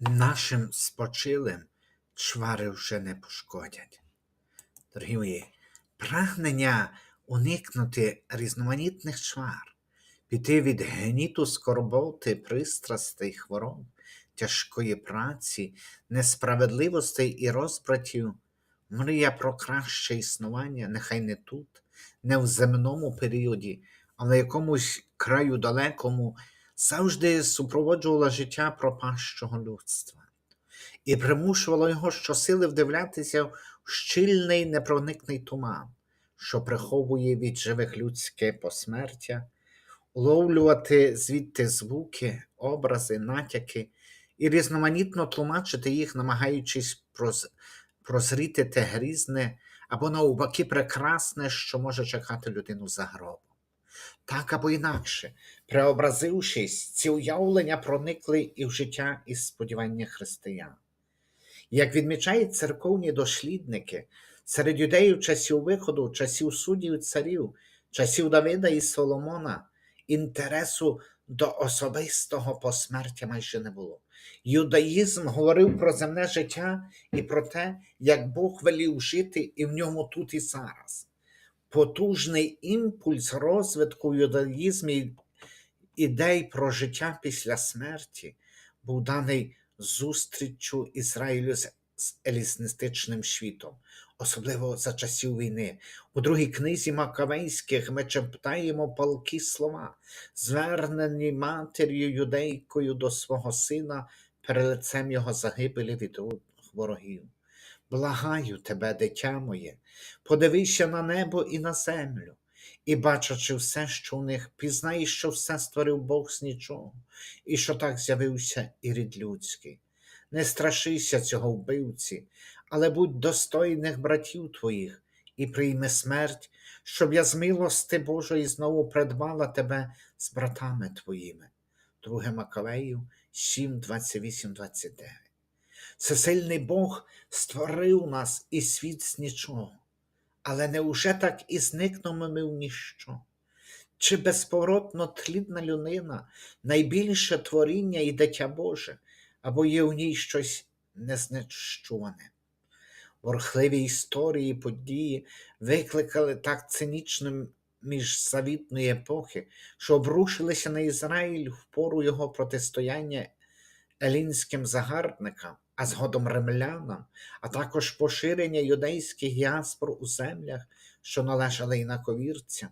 нашим спочилим чвари вже не пошкодять. Дорогі мої, прагнення уникнути різноманітних чвар, піти від гніту скорботи, пристрастей, хвороб, тяжкої праці, несправедливостей і розбратів, мрія про краще існування, нехай не тут, не в земному періоді, а в якомусь краю далекому, завжди супроводжувала життя пропащого людства і примушувало його щосили вдивлятися в щільний непроникний туман, що приховує від живих людське посмертя, уловлювати звідти звуки, образи, натяки і різноманітно тлумачити їх, намагаючись проз... прозріти те грізне або навпаки прекрасне, що може чекати людину за гробом. Так або інакше, преобразившись, ці уявлення проникли і в життя і сподівання християн. Як відмічають церковні дослідники, серед юдеїв часів виходу, часів суддів царів, часів Давида і Соломона, інтересу до особистого посмертя майже не було. Юдаїзм говорив про земне життя і про те, як Бог велів жити і в ньому тут і зараз. Потужний імпульс розвитку в юдаїзмі ідей про життя після смерті був даний зустріччю Ізраїлю з еліністичним світом, особливо за часів війни. У другій книзі Макавейських ми читаємо палкі слова, звернені матір'ю юдейкою до свого сина перед лицем його загибелі від ворогів. Благаю тебе, дитя моє, подивися на небо і на землю, і, бачачи все, що у них, пізнай, що все створив Бог з нічого, і що так з'явився і рід людський. Не страшися цього вбивці, але будь достойних братів твоїх і прийми смерть, щоб я з милости Божої знову придбала тебе з братами твоїми. 2 Макавеїв 7, 28, 29. Всесильний Бог створив нас і світ з нічого, але неуже так і зникнемо ми в ніщо? Чи безповоротно тлідна людина, найбільше творіння і дитя Боже, або є у ній щось незнищуване? Ворхливі історії, події викликали так цинічно міжзавітної епохи, що обрушилися на Ізраїль в пору його протистояння елінським загарбникам, а згодом римлянам, а також поширення юдейських діаспор у землях, що належали інаковірцям,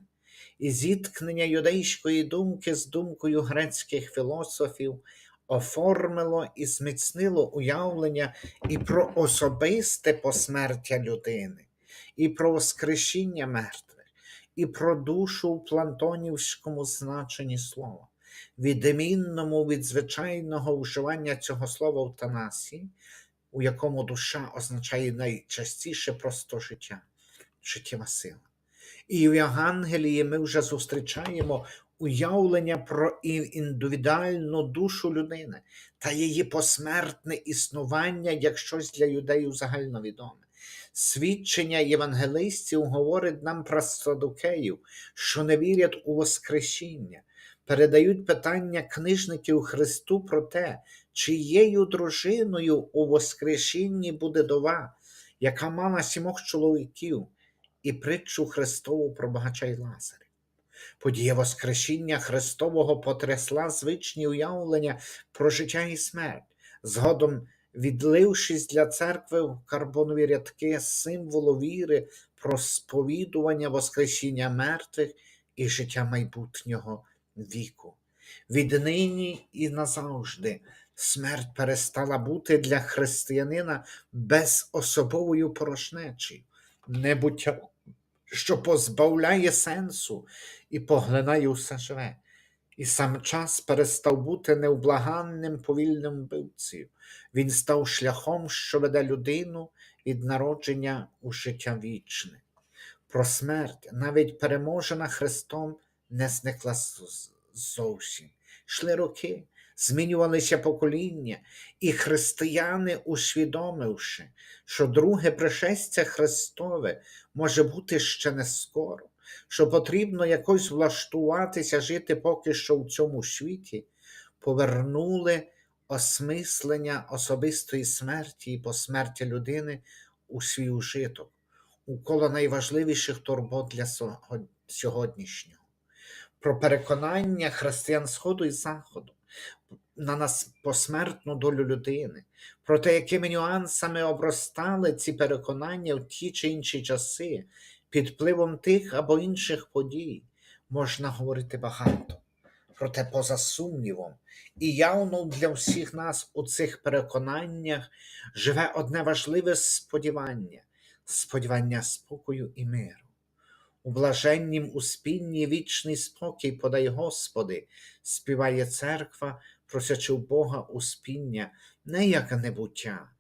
і зіткнення юдейської думки з думкою грецьких філософів оформило і зміцнило уявлення і про особисте посмертя людини, і про воскрешіння мертвих, і про душу у плантонівському значенні слова відмінному від звичайного вживання цього слова в Танасі, у якому душа означає найчастіше просто життя, життєва сила. І в Євангелії ми вже зустрічаємо уявлення про індивідуальну душу людини та її посмертне існування як щось для юдеїв загальновідоме. Свідчення євангелистів говорить нам про садукеїв, що не вірять у Воскресіння, передають питання книжників Христу про те, чиєю дружиною у Воскресінні буде дова, яка мала сімох чоловіків, і притчу Христову про багача й Лазаря. Подія Воскресіння Христового потрясла звичні уявлення про життя і смерть, згодом відлившись для церкви в карбонові рядки символу віри про сповідування Воскресіння мертвих і життя майбутнього віку. Віднині і назавжди смерть перестала бути для християнина безособовою порожнечею, небуття, що позбавляє сенсу і поглинає усе живе. І сам час перестав бути невблаганним повільним вбивцею. Він став шляхом, що веде людину від народження у життя вічне. Про смерть, навіть переможена Христом, не зникла зовсім. Йшли роки, змінювалися покоління, і християни, усвідомивши, що друге пришестя Христове може бути ще не скоро, що потрібно якось влаштуватися, жити поки що в цьому світі, повернули осмислення особистої смерті і посмерті людини у свій ужиток, у коло найважливіших турбот для сьогоднішнього, про переконання християн Сходу і Заходу на нас посмертну долю людини, про те, якими нюансами обростали ці переконання в ті чи інші часи, під впливом тих або інших подій, можна говорити багато. Проте, поза сумнівом, і явно для всіх нас у цих переконаннях живе одне важливе сподівання сподівання спокою і миру. У блаженнім успінні вічний спокій подай Господи, співає церква, просячи у Бога успіння не як небуття,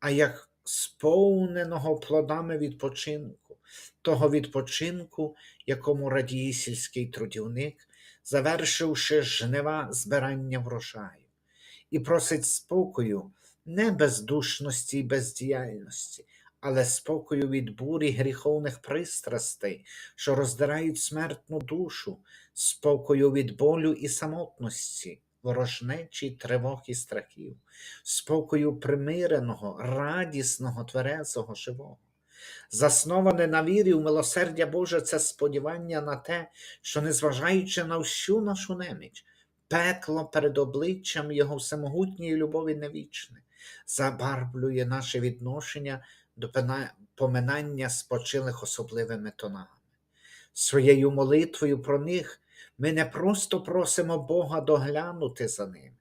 а як сповненого плодами відпочинку, того відпочинку, якому радіє сільський трудівник, завершивши жнива збирання врожаю, і просить спокою не бездушності і бездіяльності, але спокою від бурі гріховних пристрастей, що роздирають смертну душу, спокою від болю і самотності, ворожнечі, тривог і страхів, спокою примиреного, радісного, тверезого, живого. Засноване на вірі в милосердя Боже це сподівання на те, що, незважаючи на всю нашу неміч, пекло перед обличчям Його всемогутньої любові не вічне, забарвлює наше відношення до поминання спочилих особливими тонами. Своєю молитвою про них ми не просто просимо Бога доглянути за ними,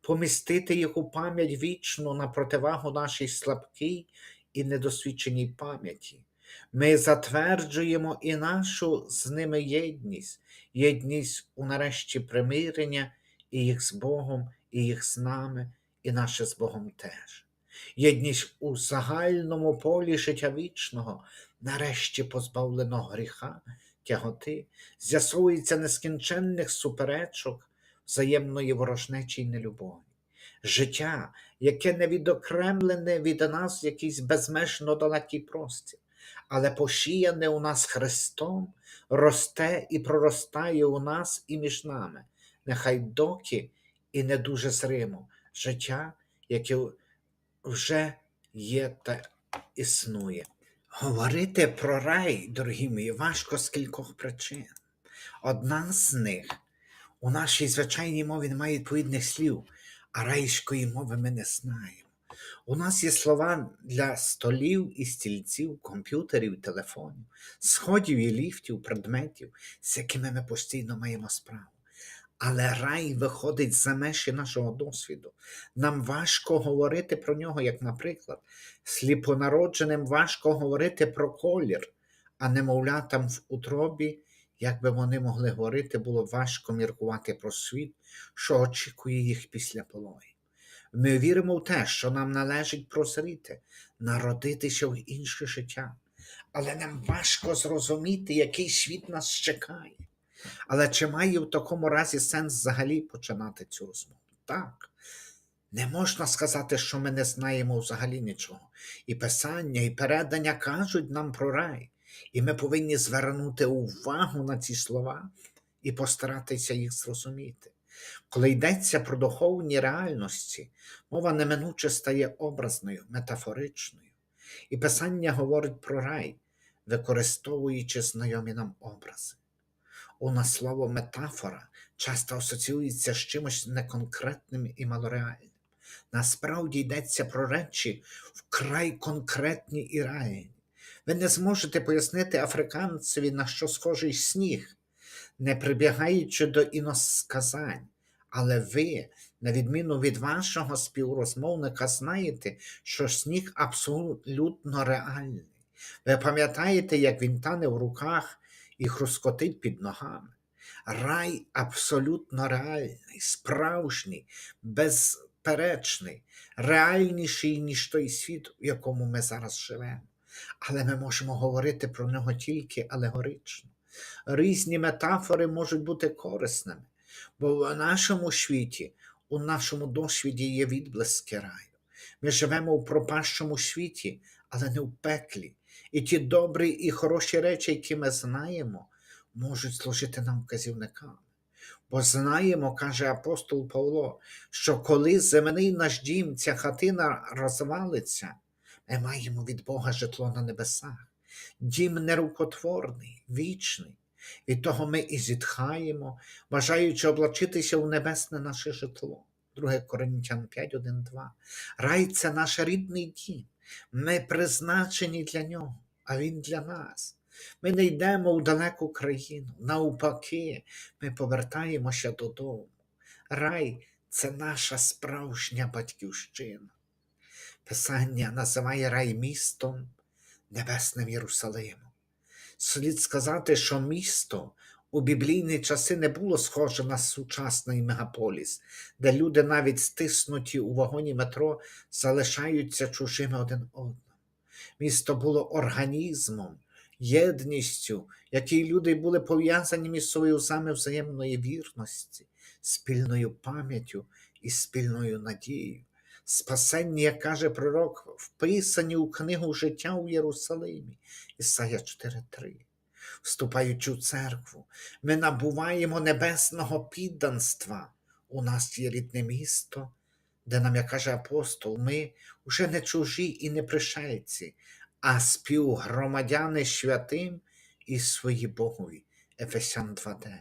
помістити їх у пам'ять вічну на противагу нашій слабкій і недосвідченій пам'яті. Ми затверджуємо і нашу з ними єдність, єдність у нарешті примирення і їх з Богом, і їх з нами, і наше з Богом теж. Єдність у загальному полі життя вічного, нарешті позбавленого гріха, тяготи, з'ясовується нескінченних суперечок, взаємної ворожнечі й нелюбові. Життя, яке не відокремлене від нас якийсь безмежно далекий простір, але пошіяне у нас Христом, росте і проростає у нас і між нами, нехай доки і не дуже зримо, життя, яке вже є та існує. Говорити про рай, дорогі мої, важко з кількох причин. Одна з них у нашій звичайній мові немає відповідних слів, а райської мови ми не знаємо. У нас є слова для столів і стільців, комп'ютерів, телефонів, сходів і ліфтів, предметів, з якими ми постійно маємо справу. Але рай виходить за межі нашого досвіду. Нам важко говорити про нього, як, наприклад, сліпонародженим важко говорити про колір, а немовлятам в утробі, як би вони могли говорити, було важко міркувати про світ, що очікує їх після пологів. Ми віримо в те, що нам належить прозріти, народитися в інше життя. Але нам важко зрозуміти, який світ нас чекає. Але чи має в такому разі сенс взагалі починати цю розмову? Так. Не можна сказати, що ми не знаємо взагалі нічого. І писання, і передання кажуть нам про рай. І ми повинні звернути увагу на ці слова і постаратися їх зрозуміти. Коли йдеться про духовні реальності, мова неминуче стає образною, метафоричною. І писання говорить про рай, використовуючи знайомі нам образи. У нас слово метафора часто асоціюється з чимось неконкретним і малореальним. Насправді йдеться про речі вкрай конкретні і реальні. Ви не зможете пояснити африканцеві, на що схожий сніг, не прибігаючи до іносказань. Але ви, на відміну від вашого співрозмовника, знаєте, що сніг абсолютно реальний. Ви пам'ятаєте, як він тане в руках і хрускотить під ногами. Рай абсолютно реальний, справжній, безперечний, реальніший, ніж той світ, в якому ми зараз живемо. Але ми можемо говорити про нього тільки алегорично. Різні метафори можуть бути корисними, бо в нашому світі, у нашому досвіді є відблиски раю. Ми живемо у пропащому світі, але не в пеклі. І ті добрі і хороші речі, які ми знаємо, можуть служити нам вказівниками. Бо знаємо, каже апостол Павло, що коли земний наш дім, ця хатина розвалиться, ми маємо від Бога житло на небесах. Дім нерукотворний, вічний. Від того ми і зітхаємо, бажаючи облачитися у небесне наше житло. 2 Коринтян 5, 1, 2. Рай це наш рідний дім. Ми призначені для нього, а він для нас. Ми не йдемо у далеку країну. Навпаки, ми повертаємося додому. Рай це наша справжня батьківщина. Писання називає рай містом Небесним Єрусалимом. Слід сказати, що місто у біблійні часи не було схоже на сучасний мегаполіс, де люди навіть стиснуті у вагоні метро залишаються чужими один одному. Місто було організмом, єдністю, якій люди були пов'язані між собою саме взаємної вірності, спільною пам'яттю і спільною надією. Спасення, як каже пророк, вписані у книгу життя у Єрусалимі, Ісая 4.3. Вступаючи в церкву, ми набуваємо небесного підданства. У нас є рідне місто, де нам, як каже апостол, ми вже не чужі і не пришельці, а співгромадяни святим і свої Богові. Ефесян 2.9.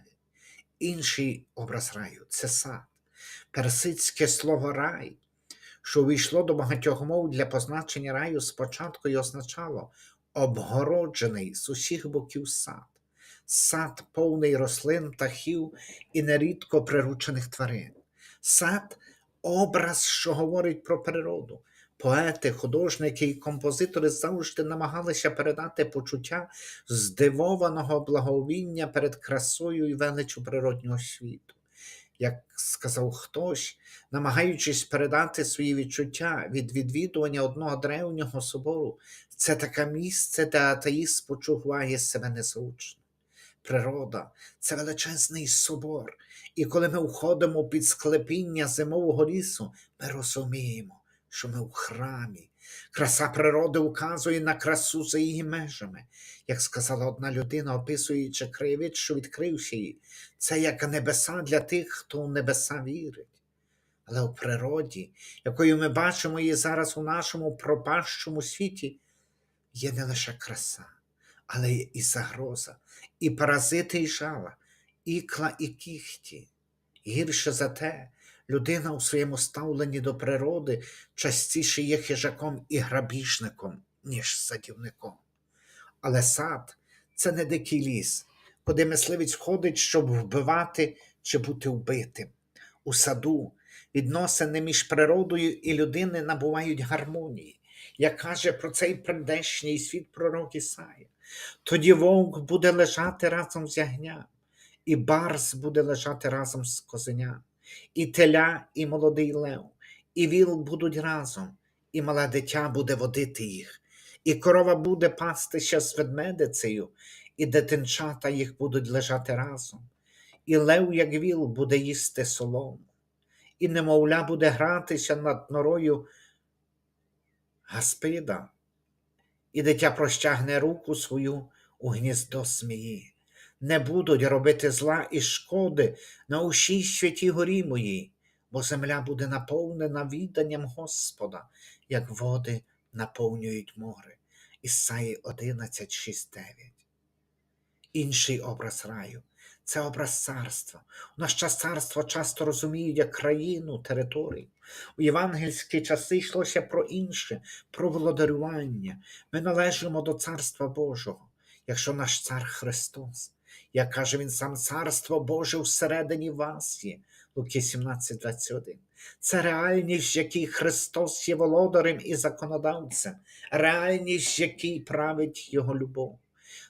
Інший образ раю це сад. Персидське слово рай, що увійшло до багатьох мов для позначення раю спочатку й означало обгороджений з усіх боків сад, сад повний рослин, птахів і нерідко приручених тварин. Сад образ, що говорить про природу. Поети, художники і композитори завжди намагалися передати почуття здивованого благовіння перед красою і величчю природнього світу. Як сказав хтось, намагаючись передати свої відчуття від відвідування одного древнього собору, це таке місце, де атеїст почуває себе незручно. Природа це величезний собор, і коли ми входимо під склепіння зимового лісу, ми розуміємо, що ми в храмі. Краса природи указує на красу за її межами. Як сказала одна людина, описуючи краєвид, що відкрився її, це як небеса для тих, хто у небеса вірить. Але у природі, якою ми бачимо її зараз у нашому пропащому світі, є не лише краса, але і загроза, і паразити, і жала, ікла, і кіхті. Гірше за те, людина у своєму ставленні до природи частіше є хижаком і грабіжником, ніж садівником. Але сад це не дикий ліс, куди мисливець ходить, щоб вбивати чи бути вбитим. У саду відносини між природою і людиною набувають гармонії, як каже про цей прийдешній світ пророк Ісая. Тоді вовк буде лежати разом з ягням, і барс буде лежати разом з козеням, і теля, і молодий лев, і віл будуть разом, і мале дитя буде водити їх, і корова буде пастися з ведмедицею, і дитинчата їх будуть лежати разом, і лев, як віл, буде їсти солому, і немовля буде гратися над норою Гаспида, і дитя простягне руку свою у гніздо смії. Не будуть робити зла і шкоди на усій святій горі моїй, бо земля буде наповнена відданням Господа, як води наповнюють море. Ісаї 11, 6, 9. Інший образ раю це образ царства. У наш час царство часто розуміють як країну, територію. У євангельські часи йшлося про інше, про володарювання. Ми належимо до Царства Божого, якщо наш цар Христос. Як каже він сам, Царство Боже всередині вас є. Луки 17, 21. Це реальність, в якій Христос є володарем і законодавцем, реальність, в якій править Його любов.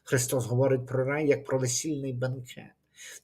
Христос говорить про рай як про весільний бенкет.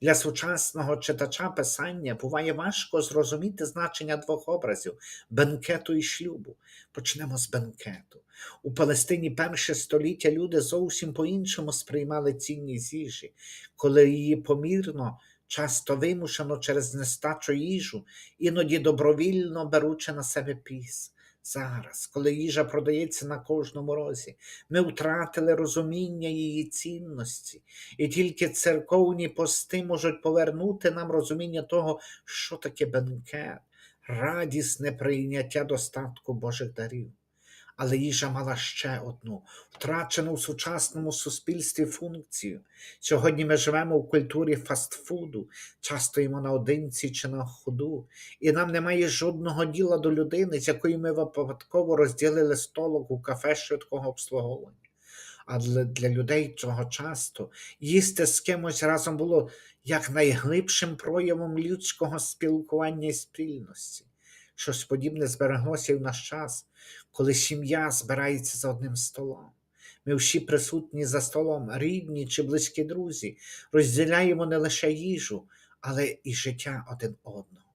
Для сучасного читача писання буває важко зрозуміти значення двох образів бенкету і шлюбу. Почнемо з бенкету. У Палестині перше століття люди зовсім по-іншому сприймали цінність їжі, коли її помірно, часто вимушено через нестачу їжу, іноді добровільно беручи на себе піс. Зараз, коли їжа продається на кожному розі, ми втратили розуміння її цінності, і тільки церковні пости можуть повернути нам розуміння того, що таке бенкет, радісне прийняття достатку Божих дарів. Але їжа мала ще одну втрачену в сучасному суспільстві функцію. Сьогодні ми живемо в культурі фастфуду, часто їмо наодинці чи на ходу, і нам немає жодного діла до людини, з якою ми випадково розділили столок у кафе швидкого обслуговування. А для, для людей цього часто їсти з кимось разом було як найглибшим проявом людського спілкування і спільності. Щось подібне збереглося і в наш час, коли сім'я збирається за одним столом. Ми всі присутні за столом, рідні чи близькі друзі, розділяємо не лише їжу, але і життя один одного.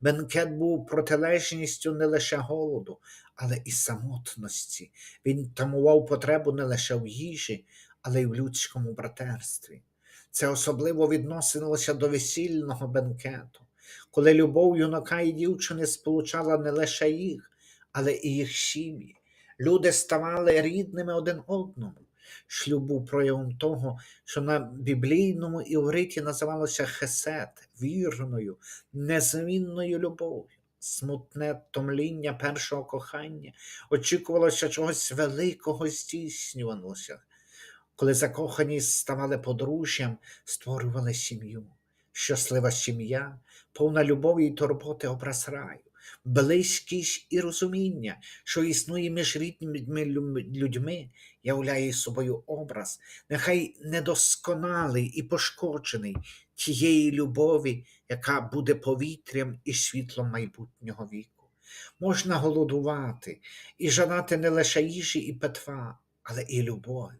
Бенкет був протилежністю не лише голоду, але і самотності. Він тамував потребу не лише в їжі, але й в людському братерстві. Це особливо відносилося до весільного бенкету, коли любов юнака і дівчини сполучала не лише їх, але і їх сім'ї. Люди ставали рідними один одному. Шлюб був проявом того, що на біблійному івриті називалося хесет, вірною, незмінною любов'ю. Смутне томління першого кохання очікувалося чогось великого здійснювалося. Коли закохані ставали подружжям, створювали сім'ю. Щаслива сім'я, повна любові й турботи образ раю, близькість і розуміння, що існує між рідними людьми, являє собою образ, нехай недосконалий і пошкоджений тієї любові, яка буде повітрям і світлом майбутнього віку. Можна голодувати і жадати не лише їжі і питва, але і любові,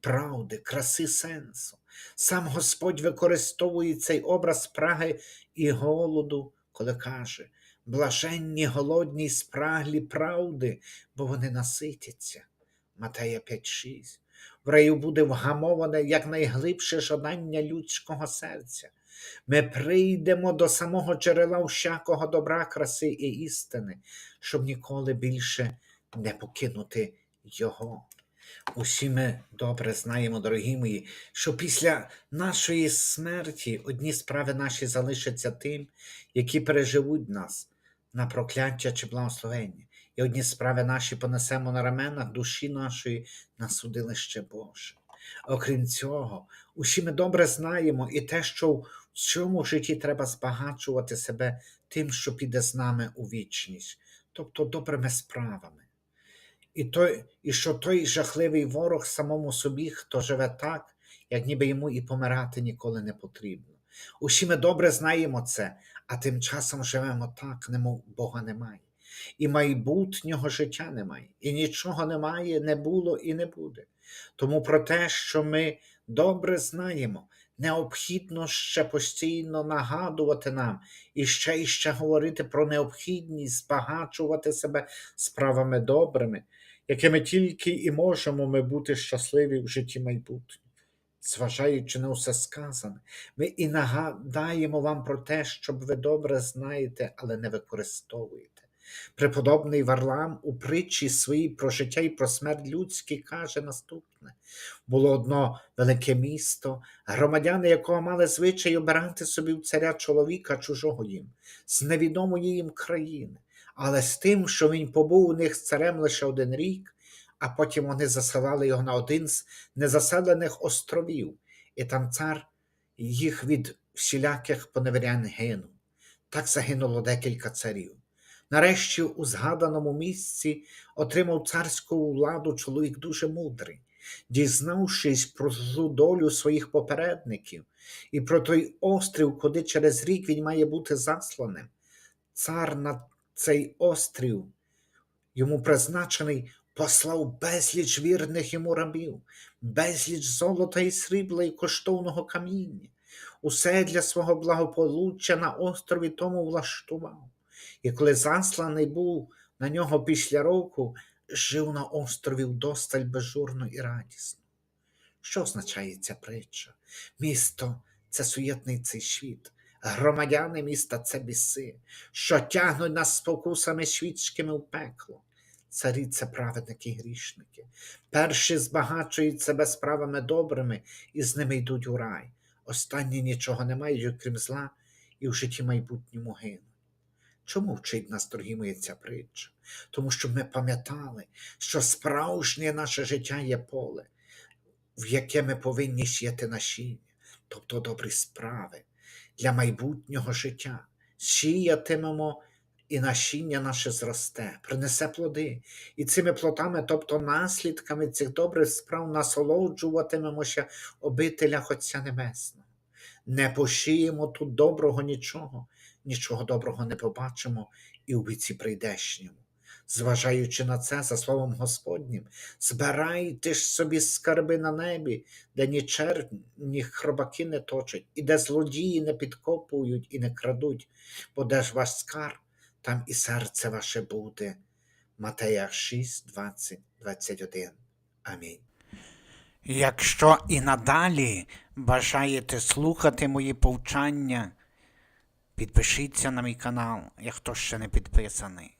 правди, краси сенсу. Сам Господь використовує цей образ праги і голоду, коли каже: блаженні голодні спраглі правди, бо вони наситяться. Матея 5.6. В раю буде вгамоване якнайглибше жадання людського серця. Ми прийдемо до самого джерела всякого добра, краси і істини, щоб ніколи більше не покинути його. Усі ми добре знаємо, дорогі мої, що після нашої смерті одні справи наші залишаться тим, які переживуть нас на прокляття чи благословення, і одні справи наші понесемо на раменах душі нашої на судилище Боже. Окрім цього, усі ми добре знаємо і те, що в цьому житті треба збагачувати себе тим, що піде з нами у вічність, тобто добрими справами. І, той, і що той жахливий ворог самому собі, хто живе так, як ніби йому і помирати ніколи не потрібно. Усі ми добре знаємо це, а тим часом живемо так, немов Бога немає. І майбутнього життя немає, і нічого немає, не було і не буде. Тому про те, що ми добре знаємо, необхідно ще постійно нагадувати нам і ще і ще говорити про необхідність збагачувати себе справами добрими, якими тільки і можемо ми бути щасливі в житті майбутнього. Зважаючи на все сказане, ми і нагадаємо вам про те, що ви добре знаєте, але не використовуєте. Преподобний Варлам у притчі своїй про життя і про смерть людські каже наступне: було одно велике місто, громадяни якого мали звичай обирати собі в царя чоловіка чужого їм, з невідомої їм країни, але з тим, що він побув у них з царем лише один рік, а потім вони засилали його на один з незаселених островів, і там цар їх від всіляких поневірян гинув. Так загинуло декілька царів. Нарешті, у згаданому місці отримав царську владу чоловік дуже мудрий, дізнавшись про злу долю своїх попередників і про той острів, куди через рік він має бути засланим. Цар цей острів, йому призначений, послав безліч вірних йому рабів, безліч золота і срібла і коштовного каміння. Усе для свого благополуччя на острові тому влаштував. І коли засланий був на нього після року, жив на острові вдосталь безжурно і радісно. Що означає ця притча? Місто це суєтний цей світ, громадяни міста це біси, що тягнуть нас спокусами світськими в пекло. царі це праведники і грішники. Перші збагачують себе справами добрими і з ними йдуть у рай. Останні нічого не мають, окрім зла, і в житті майбутньому гинуть. Чому вчить нас, дорогі ця притча? Тому що ми пам'ятали, що справжнє наше життя є поле, в яке ми повинні сіяти насіння, тобто добрі справи для майбутнього життя. Сіятимемо і насіння наше зросте, принесе плоди. І цими плодами, тобто наслідками цих добрих справ, насолоджуватимемося обителях Отця Небесного. Не посіємо тут доброго нічого, нічого доброго не побачимо і у віці прийдешньому. Зважаючи на це, за словом Господнім, збирайте ж собі скарби на небі, де ні червь, ні хробаки не точать, і де злодії не підкопують і не крадуть, бо де ж ваш скарб, там і серце ваше буде. Матея 6, 20, 21. Амінь. Якщо і надалі бажаєте слухати мої повчання, підпишіться на мій канал, як хто ще не підписаний.